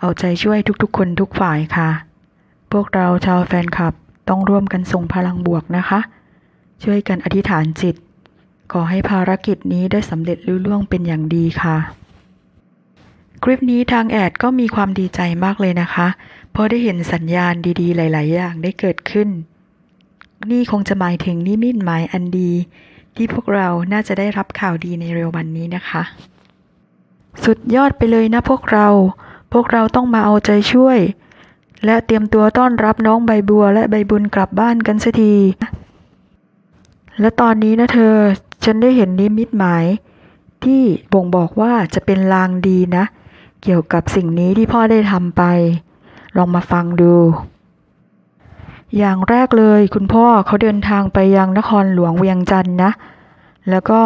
เอาใจช่วยทุกๆ คนทุกฝ่ายค่ะ พวกเราชาวแฟนคลับต้องร่วมกันส่งพลังบวกนะคะ ช่วยกันอธิษฐานจิต ขอให้ภารกิจนี้ได้สำเร็จลุล่วงเป็นอย่างดีค่ะ คลิปนี้ทางแอดก็มีความดีใจมากเลยนะคะ เพราะได้เห็นสัญญาณดีๆ หลาย ๆ อย่างได้เกิดขึ้น นี่คงจะหมายถึงนิมิตหมายอันดี ที่พวกเราน่าจะได้รับข่าวดีในเร็ววันนี้นะคะ สุดยอดไปเลยนะพวกเรา พวกเราต้องมาเอาใจช่วย และเตรียมตัวต้อนรับน้องใบบัวและใบบุญกลับบ้านกันสักที และตอนนี้นะเธอ ฉันได้เห็นนิมิตหมาย ที่บ่งบอกว่าจะเป็นลางดีนะ เกี่ยวกับสิ่งนี้ที่พ่อได้ทำไป ลองมาฟังดู อย่างแรกเลยคุณพ่อเขาเดินทางไปยังนครหลวงเวียงจันทร์นะ แล้วก็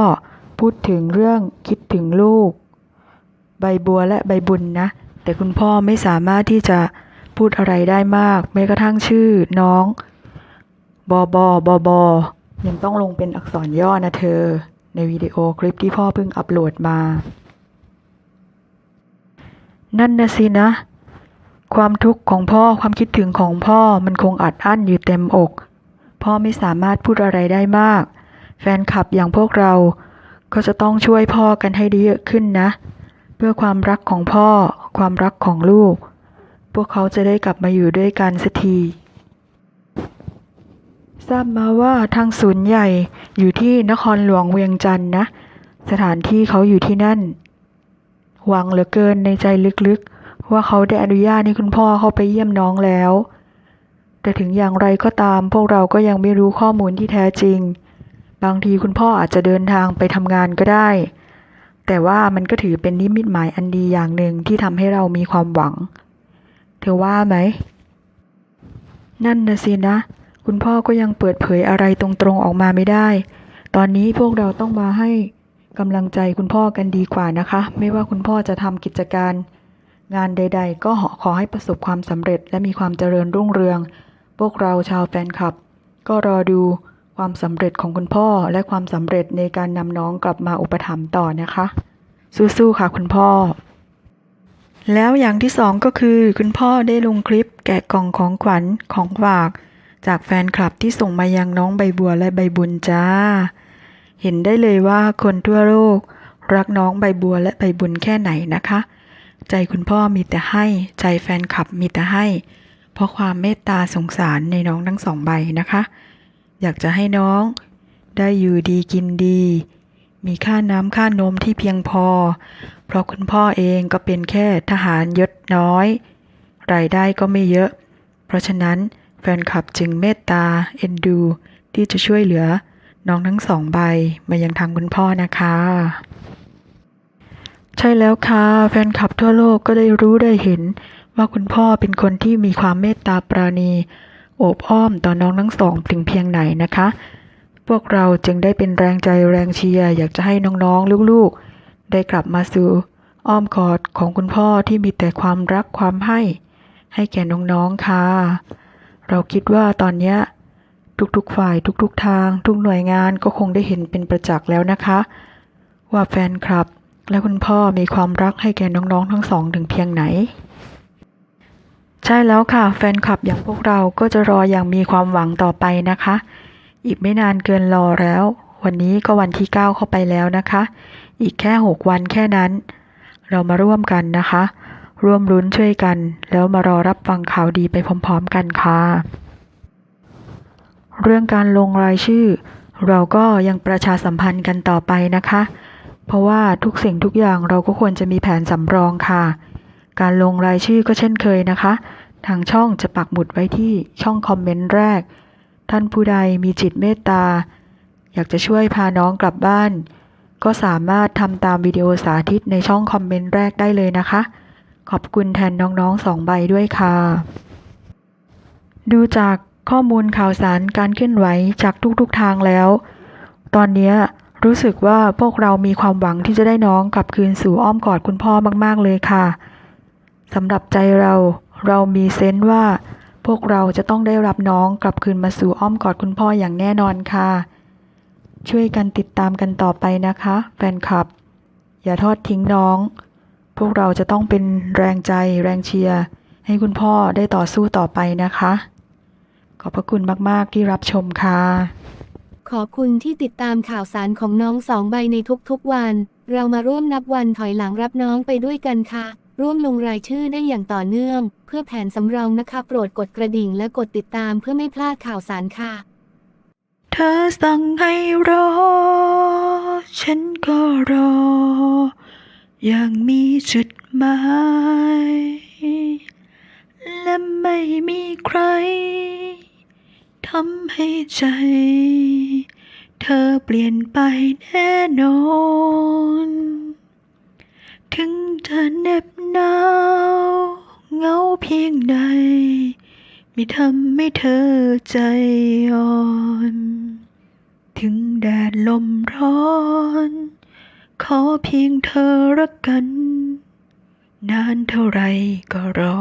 พูดถึงเรื่องคิดถึงลูก ใบบัวและใบบุญนะ แต่คุณพ่อไม่สามารถที่จะพูดอะไรได้มาก แม้กระทั่งชื่อน้องบอบอบอบอยังต้องลงเป็นอักษรย่อนะเธอ ในวิดีโอคลิปที่พ่อเพิ่งอัปโหลดมา นั่นนะสินะ ความทุกข์ของพ่อความคิดถึงของพ่อมันคงอัดอั้นอยู่เต็มอก พ่อไม่สามารถพูดอะไรได้มาก แฟนคลับอย่างพวกเรา ก็จะต้องช่วยพ่อกันให้ด้เยอะขึ้นนะ พื่อความรักของพ่อ ความรักของลูก พวกเขาจะได้กลับมาอยู่ด้วยกันสักที ทราบมาว่าทางศูนย์ใหญ่อยู่ที่นครหลวงเวียงจันทร์นะ สถานที่เขาอยู่ที่นั่น หวังเหลือเกินในใจลึกๆ ว่าเขาได้อนุญาตให้คุณพ่อเข้าไปเยี่ยมน้องแล้ว แต่ถึงอย่างไรก็ตาม พวกเราก็ยังไม่รู้ข้อมูลที่แท้จริง บางทีคุณพ่ออาจจะเดินทางไปทำงานก็ได้ แต่ว่ามันก็ถือเป็นนิมิตหมายอันดีอย่างหนึ่งที่ทำให้เรามีความหวัง เธอว่าไหม นั่นนะสินะ คุณพ่อก็ยังเปิดเผยอะไรตรงๆออกมาไม่ได้ ตอนนี้พวกเราต้องมาให้กำลังใจคุณพ่อกันดีกว่านะคะ ไม่ว่าคุณพ่อจะทำกิจการ งานใด ๆ ก็ขอให้ประสบความสำเร็จและมีความเจริญรุ่งเรือง พวกเราชาวแฟนคลับ ก็รอดู ความสำเร็จของคุณพ่อและความสำเร็จในการนำน้องกลับมาอุปถัมภ์ต่อนะคะ สู้ๆค่ะคุณพ่อ แล้วอย่างที่สองก็คือ คุณพ่อได้ลงคลิปแกะกล่องของขวัญของฝาก จากแฟนคลับที่ส่งมายังน้องใบบัวและใบบุญจ้า เห็นได้เลยว่าคนทั่วโลก รักน้องใบบัวและใบบุญแค่ไหนนะคะ ใจคุณพ่อมีแต่ให้ ใจแฟนคลับมีแต่ให้ เพราะความเมตตาสงสารในน้องทั้งสองใบนะคะ อยากจะให้น้อง ได้อยู่ดีกินดี มีค่าน้ำค่านมที่เพียงพอ เพราะคุณพ่อเองก็เป็นแค่ทหารยศน้อย รายได้ก็ไม่เยอะ เพราะฉะนั้นแฟนคลับจึงเมตตาเอ็นดู ที่จะช่วยเหลือ น้องทั้งสองใบมายังทางคุณพ่อนะคะ ใช่แล้วค่ะ แฟนคลับทั่วโลกก็ได้รู้ได้เห็นว่าคุณพ่อเป็นคนที่มีความเมตตาปราณี โอบอ้อมต่อน้องทั้งสองถึงเพียงไหนนะคะ พวกเราจึงได้เป็นแรงใจแรงเชียร์อยากจะให้น้องๆลูกๆ ได้กลับมาสู่อ้อมกอดของคุณพ่อที่มีแต่ความรักความให้ ให้แก่น้องๆค่ะ เราคิดว่าตอนนี้ทุกๆฝ่ายทุกๆทาง ทุกหน่วยงานก็คงได้เห็นเป็นประจักษ์แล้วนะคะ ว่าแฟนคลับและคุณพ่อมีความรักให้แก่น้องๆทั้งสองถึงเพียงไหน ใช่แล้วค่ะ แฟนคลับอย่างพวกเราก็จะรออย่างมีความหวังต่อไปนะคะ อีกไม่นานเกินรอแล้ว วันนี้ก็วันที่ 9 เข้าไปแล้วนะคะ อีกแค่ 6 วันแค่นั้น เรามาร่วมกันนะคะ ร่วมลุ้นช่วยกัน แล้วมารอรับฟังข่าวดีไปพร้อมๆกันค่ะ เรื่องการลงรายชื่อ เราก็ยังประชาสัมพันธ์กันต่อไปนะคะ เพราะว่าทุกสิ่งทุกอย่างเราก็ควรจะมีแผนสำรองค่ะการลงรายชื่อก็เช่นเคยนะคะ ทางช่องจะปักหมุดไว้ที่ช่องคอมเมนต์แรก ท่านผู้ใดมีจิตเมตตา อยากจะช่วยพาน้องกลับบ้าน ก็สามารถทำตามวิดีโอสาธิตในช่องคอมเมนต์แรกได้เลยนะคะ ขอบคุณแทนน้องๆสองใบด้วยค่ะ ดูจากข้อมูลข่าวสารการเคลื่อนไหวจากทุกๆทางแล้ว ตอนนี้รู้สึกว่าพวกเรามีความหวังที่จะได้น้องกลับคืนสู่อ้อมกอดคุณพ่อมากๆเลยค่ะสำหรับใจเรา เรามีเซนส์ว่า พวกเราจะต้องได้รับน้องกลับคืนมาสู่อ้อมกอดคุณพ่ออย่างแน่นอนค่ะ ช่วยกันติดตามกันต่อไปนะคะ แฟนคลับ อย่าทอดทิ้งน้องพพวกเราจะต้องเป็นแรงใจแรงเชียร์ให้คุณพ่อได้ต่อสู้ต่อไปนะคะ ขอบพระคุณมาก ๆ ที่รับชมค่ะ ขอบคุณที่ติดตามข่าวสารของน้องสองใบในทุกๆวัน เรามาร่วมนับวันถอยหลังรับน้องไปด้วยกันค่ะ ร่วมลงรายชื่อได้อย่างต่อเนื่อง เพื่อแผนสำรองนะคะโปรดกดกระดิ่งและกดติดตามเพื่อไม่พลาดข่าวสารค่ะ เธอสั่งให้รอ ฉันก็รอ อย่างมีจุดหมาย และไม่มีใครทำให้ใจ เธอเปลี่ยนไปแน่นอน ถึงจะเหน็บหนาวเงาเพียงใดไม่ทำให้เธอใจอ่อน ถึงแดดลมร้อน ขอเพียงเธอรักกัน นานเท่าไรก็รอ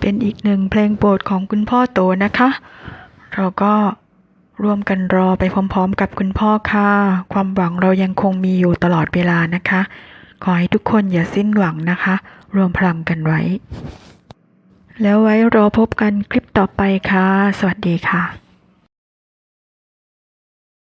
เป็นอีกหนึ่งเพลงโปรดของคุณพ่อโตนะคะ เราก็ร่วมกันรอไปพร้อมๆ กับคุณพ่อค่ะ ความหวังเรายังคงมีอยู่ตลอดเวลานะคะ ขอให้ทุกคนอย่าสิ้นหวังนะคะ รวมพลังกันไว้ แล้วไว้รอพบกันคลิปต่อไปค่ะ สวัสดีค่ะ